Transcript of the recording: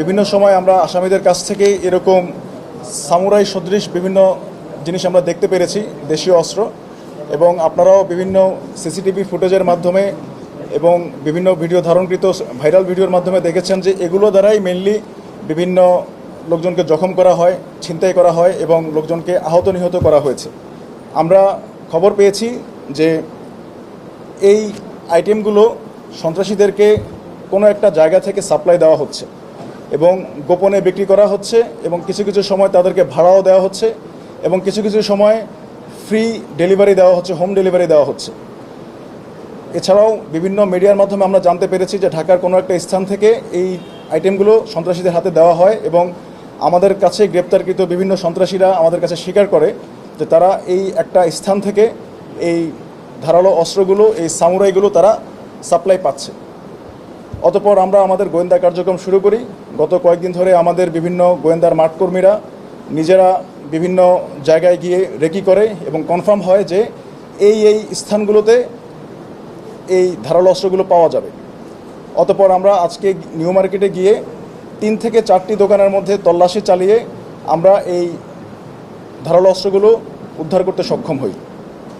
বিভিন্ন সময় আমরা আসামিদের কাছ থেকে এরকম সামুরাই সদৃশ বিভিন্ন জিনিস আমরা দেখতে পেরেছি, দেশীয় অস্ত্র, এবং আপনারাও বিভিন্ন সিসিটিভি ফুটেজের মাধ্যমে এবং বিভিন্ন ভিডিও ধারণকৃত ভাইরাল ভিডিওর মাধ্যমে দেখেছেন যে এগুলো দ্বারাই মেনলি বিভিন্ন লোকজনকে জখম করা হয়, ছিনতাই করা হয় এবং লোকজনকে আহত নিহত করা হয়েছে। আমরা খবর পেয়েছি যে এই আইটেমগুলো সন্ত্রাসীদেরকে কোনো একটা জায়গা থেকে সাপ্লাই দেওয়া হচ্ছে। এবং গোপনে বিক্রি করা হচ্ছে এবং কিছু কিছু সময় তাদেরকে ভাড়াও দেওয়া হচ্ছে এবং কিছু কিছু সময় ফ্রি ডেলিভারি দেওয়া হচ্ছে হোম ডেলিভারি দেওয়া হচ্ছে। এছাড়াও বিভিন্ন মিডিয়ার মাধ্যমে আমরা জানতে পেরেছি যে ঢাকার কোনো একটা স্থান থেকে এই আইটেমগুলো সন্ত্রাসীদের হাতে দেওয়া হয় এবং আমাদের কাছে গ্রেপ্তারকৃত বিভিন্ন সন্ত্রাসীরা আমাদের কাছে স্বীকার করে যে তারা এই একটা স্থান থেকে এই ধারালো অস্ত্রগুলো, এই সামুরাইগুলো তারা সাপ্লাই পাচ্ছে। অতপর আমরা আমাদের গোয়েন্দা কার্যক্রম শুরু করি। গত কয়েকদিন ধরে আমাদের বিভিন্ন গোয়েন্দার মাঠকর্মীরা নিজেরা বিভিন্ন জায়গায় গিয়ে রেকি করে এবং কনফার্ম হয় যে এই এই স্থানগুলোতে এই ধারালো অস্ত্রগুলো পাওয়া যাবে। অতপর আমরা আজকে নিউ মার্কেটে গিয়ে তিন থেকে চারটি দোকানের মধ্যে তল্লাশি চালিয়ে আমরা এই ধারালো অস্ত্রগুলো উদ্ধার করতে সক্ষম হই।